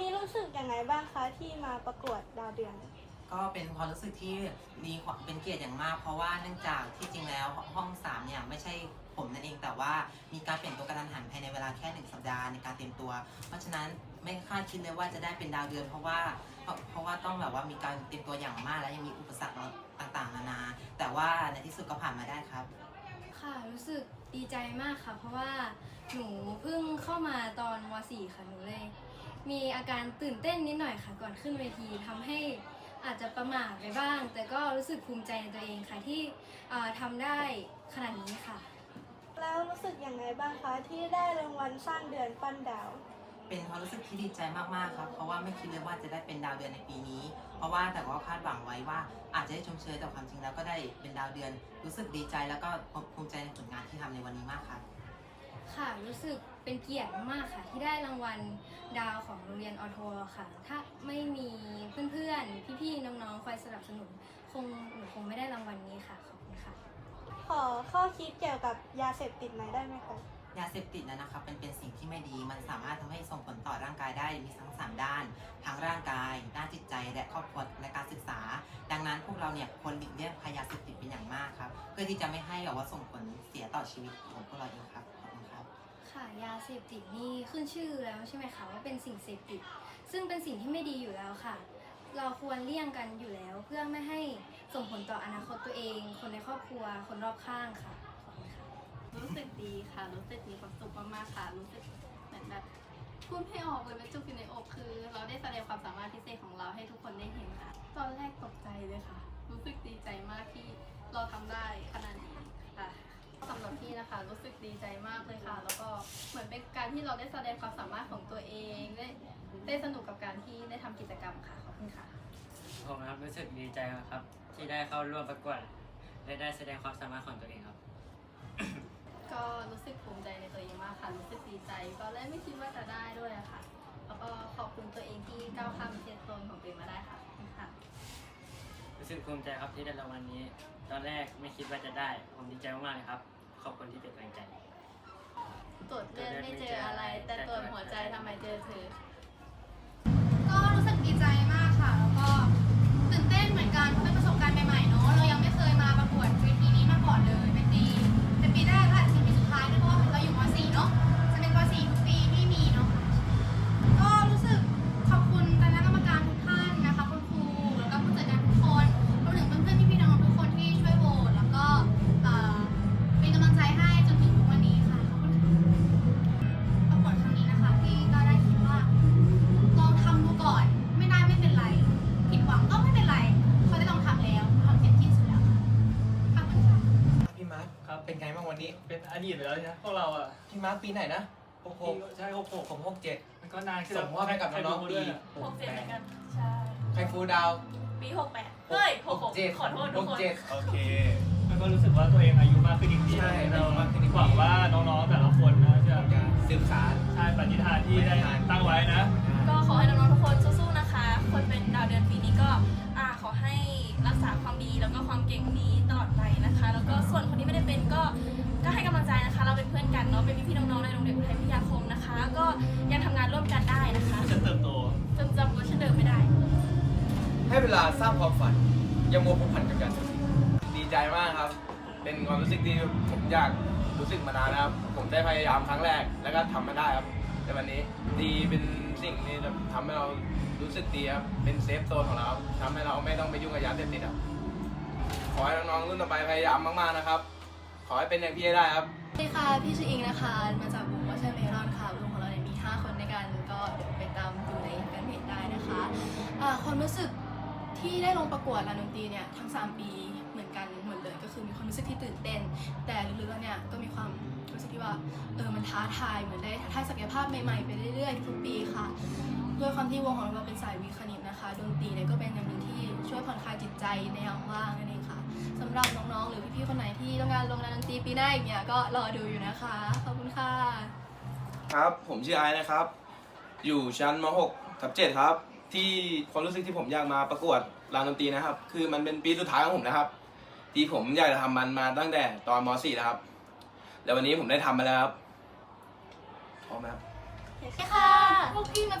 นี้รู้สึกยังไงบ้างคะที่มาประกวดดาวเดือน ก็เป็นความรู้สึกที่มีความเป็นเกียรติอย่างมาก เพราะว่าเนื่องจากที่จริงแล้วห้องสามเนี่ยไม่ใช่ผมนั่นเองแต่ว่ามีการเปลี่ยนตัวกระทันหันภายในเวลาแค่หนึ่งสัปดาห์ในการเตรียมตัว เพราะฉะนั้นไม่คาดคิดเลยว่าจะได้เป็นดาวเดือน เพราะว่าเพราะเพราะว่าต้องแบบว่ามีการเตรียมตัวอย่างมากและยังมีอุปสรรคต่างๆ นานา แต่ว่าในที่สุดก็ผ่านมาได้ครับ ค่ะ รู้สึกดีใจมากค่ะ เพราะว่าหนูเพิ่งเข้ามาตอนม .4 ค่ะหนูเลย มีอาการตื่นเต้นนิดหน่อยค่ะก่อนขึ้นเวทีทำให้อาจจะประมาทไปบ้าง แต่ก็รู้สึกภูมิใจในตัวเองค่ะที่เอ่อทำได้ขนาดนี้ค่ะ แล้วรู้สึกยังไงบ้างคะที่ได้รางวัลสร้างเดือนปั้นดาว เป็นความรู้สึกที่ดีใจมากๆครับ เพราะว่าไม่คิดเลยว่าจะได้เป็นดาวเดือนในปีนี้ เพราะว่าแต่ก็คาดหวังไว้ว่าอาจจะได้ชมเชยแต่ความจริงแล้วก็ได้เป็นดาวเดือน รู้สึกดีใจแล้วก็ภูมิใจในผลงานที่ทำในวันนี้มากครับค่ะ รู้สึกเป็นเกียรติมากๆค่ะ ที่ได้รางวัลดาวของโรงเรียนอทค่ะ ถ้าไม่มีเพื่อนๆ พี่ๆ น้องๆ คอยสนับสนุนคงหนูคงไม่ได้รางวัลนี้ค่ะ ขอบคุณค่ะ ขอข้อคิดเกี่ยวกับยาเสพติดหน่อยได้ไหมคะยาเสพติดนะนะครับเป็นเป็นสิ่งที่ไม่ดีมันสามารถทำให้ส่งผลต่อร่างกายได้มีทั้งสามด้านทั้งร่างกาย ด้านจิตใจและครอบครัวและการศึกษา ดังนั้นพวกเราเนี่ยควรหลีกเลี่ยงพยาเสพติดเป็นอย่างมากครับ เพื่อที่จะไม่ให้แบบว่าส่งผลเสียต่อชีวิตของพวกเราเองครับขอบ คุณครับค่ะยาเสพติดนี่ขึ้นชื่อแล้วใช่ไหมคะว่าเป็นสิ่งเสพติด ซึ่งเป็นสิ่งที่ไม่ดีอยู่แล้วค่ะ เราควรเลี่ยงกันอยู่แล้วเพื่อไม่ให้ส่งผลต่ออนาคตตัวเอง คนในครอบครัว คนรอบข้างค่ะขอบคุณค่ะรู้สึกดีค่ะ รู้สึกมีความสุขมากๆค่ะ รู้สึกเหมือนแบบพูดไม่ออกเลยมันจุกอยู่ในอกคือ เราได้แสดงความสามารถพิเศษของเราให้ทุกคนได้เห็นค่ะ ตอนแรกตกใจเลยค่ะ รู้สึกดีใจมากที่เราทำได้ขนาดนี้ค่ะ สำหรับพี่นะคะ รู้สึกดีใจมากเลยค่ะ แล้วก็เหมือนเป็นการที่เราได้แสดงความสามารถของตัวเองได้ได้สนุกกับการที่ได้ทำกิจกรรมค่ะขอบคุณค่ะ ผมนะครับรู้สึกดีใจครับ ที่ได้เข้าร่วมประกวดและได้แสดงความสามารถของตัวเองครับ ก็รู้สึกภูมิใจในตัวเองมากค่ะ รู้สึกดีใจตอนแรกไม่คิดว่าจะได้ด้วยอะค่ะ แล้วก็ขอบคุณตัวเองที่ก้าวข้ามเซนโซนของตัวเองมาได้ค่ะขอบคุณค่ะ รู้สึกภูมิใจครับที่ได้รางวัลนี้ ตอนแรกไม่คิดว่าจะได้ ผมดีใจมากๆเลยครับ ขอบคุณที่เป็นกำลังใจ ตรวจเลือดไม่เจออะไร แต่ตรวจหัวใจทำไมเจอเธอ เป็นไงบ้างวันนี้ เป็นอดีตไปแล้วนะพวกเราอะพี่มาร์คปีไหนนะหกหกใช่หกหกผมหกเจ็ดมันก็นานขึ้นส่งมอบให้กับน้องๆปีหกเจ็ดเหมือนกัน ใช่ ใครฟูดาว ปีหกแปดเฮ้ยหกหกเจ็ดขอโทษทุหกกคนเจ็ดโอเค มันก็รู้สึกว่าตัวเองอายุมากขึ้นอีกทีใช่อายุมากขึ้นอีกทีหวังว่าน้องๆแต่ละคนนะจะจะสืบสารใช่ปฏิฐานที่ได้ตั้งไว้นะ ส่วนคนที่ไม่ได้เป็นก็ก็ให้กำลังใจนะคะ เราเป็นเพื่อนกันเนาะเป็นพี่ๆน้องๆในโรงเรียนอุทัยพิทยาคมนะคะ ก็ยังทำงานร่วมกันได้นะคะ จะเติบโต จนจำเวอร์ชันเดิมไม่ได้ ให้เวลาสร้างความฝันอยังมัวผูกพันกับยาเสพติดดีใจมากครับ เป็นความรู้สึกที่ผมอยากรู้สึกมานานแล้วครับ ผมได้พยายามครั้งแรกแล้วก็ทำมาได้ครับในวันนี้ดีเป็นสิ่งที่ทำให้เรารู้สึกดีครับเป็นเซฟโซนของเราทำให้เราไม่ต้องไปยุ่งกับยาเสพติดครับ ขอให้น้องๆรุ่นต่อไปพยายามมากๆนะครับ ขอให้เป็นอย่างพี่ให้ได้ครับ สวัสดีค่ะ พี่ชื่ออิงนะคะ มาจากวงวัชเมรอนค่ะวงของเราเนี่ยมี 5 คนด้วยกัน ก็เดี๋ยวไปตามดูในแฟนเพจได้นะคะอ่าความรู้สึกที่ได้ลงประกวดลานดนตรีเนี่ยทั้ง 3 ปีเหมือนกันหมดเลย ก็คือมีความรู้สึกที่ตื่นเต้น แต่ลึกๆแล้วเนี่ยก็มีความรู้สึกที่ว่าเออมันท้าทายเหมือนได้ท้าทายศักยภาพใหม่ๆไปเรื่อยๆทุกปีค่ะด้วยความที่วงของเราเป็นสายวิคณิตนะคะ ดนตรีเนี่ยก็เป็นอย่างหนึ่งที่ช่วยผ่อนคลายจิตใจในยามว่างนั่นเอง สำหรับน้องๆ หรือพี่ๆ คนไหนที่ต้องการลงดนตรีปีหน้าอีกเนี่ยก็รอดูอยู่นะคะ ขอบคุณค่ะ ครับ ผมชื่อไอซ์นะครับ อยู่ชั้นม .6 ทับ7ครับ ที่ความรู้สึกที่ผมอยากมาประกวดลานดนตรีนะครับ คือมันเป็นปีสุดท้ายของผมนะครับ ที่ผมอยากจะทำมันมาตั้งแต่ตอนม .4 แล้วครับ แล้ววันนี้ผมได้ทำมาแล้วครับพร้อมไหมครับ ค่ะ พวกพี่มาจาก